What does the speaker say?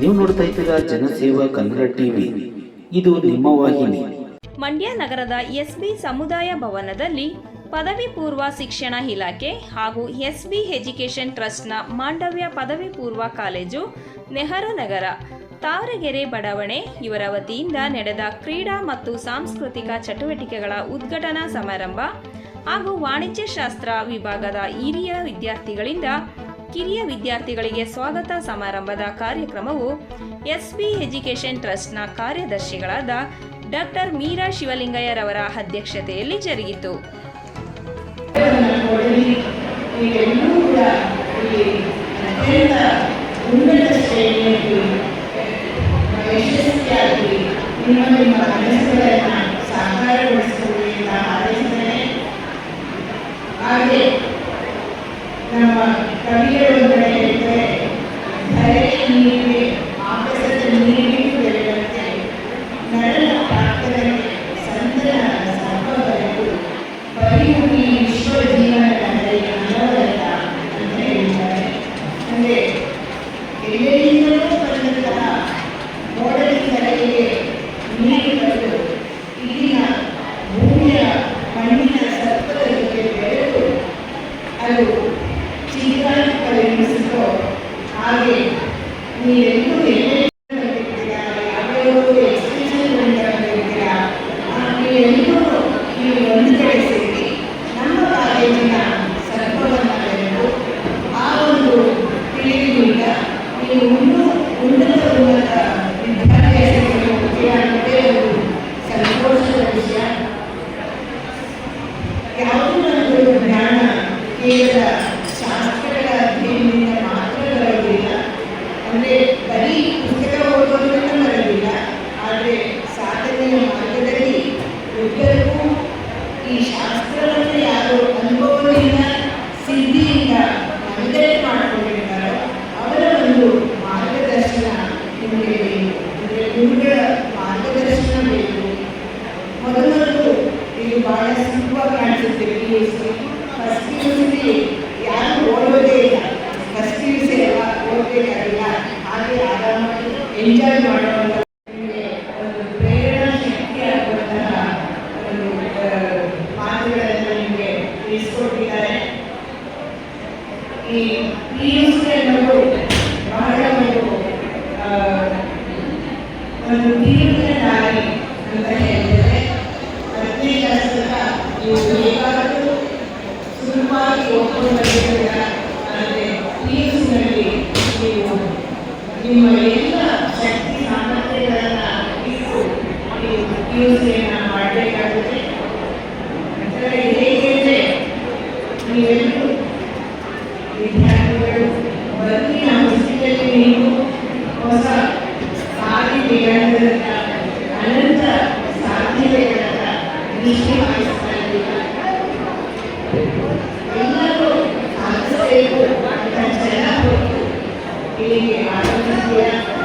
ನೀವು ನೋಡ್ತಾ ಇದ್ದೀರಾ ಜನಸೇವಾ ಕನ್ನಡ ಟಿವಿ. ಇದು ನಿಮ್ಮ ವಾಹಿನಿ. ಮಂಡ್ಯ ನಗರದ ಎಸ್ಬಿ ಸಮುದಾಯ ಭವನದಲ್ಲಿ ಪದವಿ ಪೂರ್ವ ಶಿಕ್ಷಣ ಇಲಾಖೆ ಹಾಗೂ ಎಸ್ಬಿ ಎಜುಕೇಷನ್ ಟ್ರಸ್ಟ್ನ ಮಾಂಡವ್ಯ ಪದವಿ ಪೂರ್ವ ಕಾಲೇಜು ನೆಹರು ನಗರ ತಾವರಗೆರೆ ಬಡಾವಣೆ ಇವರ ವತಿಯಿಂದ ನಡೆದ ಕ್ರೀಡಾ ಮತ್ತು ಸಾಂಸ್ಕೃತಿಕ ಚಟುವಟಿಕೆಗಳ ಉದ್ಘಾಟನಾ ಸಮಾರಂಭ ಹಾಗೂ ವಾಣಿಜ್ಯಶಾಸ್ತ್ರ ವಿಭಾಗದ ಹಿರಿಯ ವಿದ್ಯಾರ್ಥಿಗಳಿಂದ ಕಿರಿಯ ವಿದ್ಯಾರ್ಥಿಗಳಿಗೆ ಸ್ವಾಗತ ಸಮಾರಂಭದ ಕಾರ್ಯಕ್ರಮವು ಎಸ್ಬಿ ಎಜುಕೇಷನ್ ಟ್ರಸ್ಟ್ನ ಕಾರ್ಯದರ್ಶಿಗಳಾದ ಡಾಕ್ಟರ್ ಮೀರಾ ಶಿವಲಿಂಗಯ್ಯರವರ ಅಧ್ಯಕ್ಷತೆಯಲ್ಲಿ ಜರುಗಿತು. ನಿಮ್ಮ ಎಲ್ಲೆಲ್ಲಿಂದಲೂ ಬಂದಂತಹ ಮೋಡಲಿ ಕಡೆಗೆ ನೀರು ಬಂದು ಇಲ್ಲಿನ ಭೂಮಿಯ ಮಣ್ಣಿನ ಜೊತೆ ಬೆಳೆದು ಅದು ಪರಿಗಣಿಸಿತು ಹಾಗೆ ನೀವೆಲ್ಲೂ ಶಾಸ್ತ್ರಗಳ ಅಧ್ಯಯನದಿಂದ ಮಾತ್ರ ಬರೋದಿಲ್ಲ ಅಂದರೆ ಬರೀ ಪುಸ್ತಕ ಓದೋದ್ರಿಂದ ಬರೋದಿಲ್ಲ ಆದರೆ ಸಾಧನೆಯ ಮಾರ್ಗದಲ್ಲಿ ಉದ್ದಕ್ಕೂ ಈ ಶಾಸ್ತ್ರವನ್ನು ಯಾರು ಅನುಭವದಿಂದ, ಸಿದ್ಧಿಯಿಂದ ಮನದಟ್ಟೆ ಮಾಡಿಕೊಂಡಿರ್ತಾರೋ, ಅವರ ಒಂದು ಮಾರ್ಗದರ್ಶನ ನಿಮಗೆ ಬೇಕು. ಗುರುಗಳ ಮಾರ್ಗದರ್ಶನ ಬೇಕು. ಮೊದಲೊಂದು ಇದು ಬಹಳ ಸಿಂಪಲ್ ಕಾಣಿಸುತ್ತೆ. P first P U C ಯಾರು ಓದೋದೇ ಇಲ್ಲ ಫಸ್ಟ್ ಪಿ ಯು ಸಿ ಎಲ್ಲ ಓದಬೇಕಾಗಿಲ್ಲ ಹಾಗೆ ಆರಾಮಾಗಿ ಎಂಜಾಯ್ ಮಾಡುವಂಥ ಒಂದು ಪ್ರೇರಣಾ ಶಕ್ತಿ ಆಗುವಂತಹ ಒಂದು ಮಾತುಗಳನ್ನು ನಿಮಗೆ ತಿಳಿಸ್ಕೊಟ್ಟಿದ್ದಾರೆ ಈ ಪಿ ಯು ಸಿ ಅನ್ನೋದು ಬಹಳ ಒಂದು ಒಂದು ದೀರ್ಘ ದಾರಿ ಅಂತ ಹೇಳಿದರೆ ಹತ್ತನೇ ಕ್ಲಾಸಲ್ಲ ನೀವು ಬೇಕಾದರೂ ಸುಲಭವಾಗಿ ಆದರೆ ಪಿ ಯು ಸಿನಲ್ಲಿ ನೀವು ನಿಮ್ಮ ಎಲ್ಲ ಶಕ್ತಿ ಸಾಮರ್ಥ್ಯಗಳನ್ನು ಇಟ್ಟು ನೀವು ಪಿ ಯು ಸಿಯನ್ನು ಮಾಡಬೇಕಾಗುತ್ತೆ ಅದರಲ್ಲಿ ಹೇಗೆ ಅಂದರೆ ನೀವೆಲ್ಲರೂ ವಿದ್ಯಾರ್ಥಿಗಳು ಬನ್ನಿ ನಮ್ಮ ಸ್ಥಿತಿಯಲ್ಲಿ ನೀವು ಹೊಸ ಸಾಧ್ಯತೆಗಳನ್ನ ಅನಂತ ಸಾಧ್ಯತೆಗಳನ್ನ ದೃಷ್ಟಿ ಮಾಡಿಸ್ತಾ ಇದ್ದೀರಾ ಎಲ್ಲರೂ ಸಾಧಿಸಬೇಕು ಅಂತ ಛಲ ಹೊತ್ತು ಇಲ್ಲಿಗೆ ಆಗಮಿಸಿದ್ದೀರಾ ಇಲ್ಲಿ ಅನೇಕ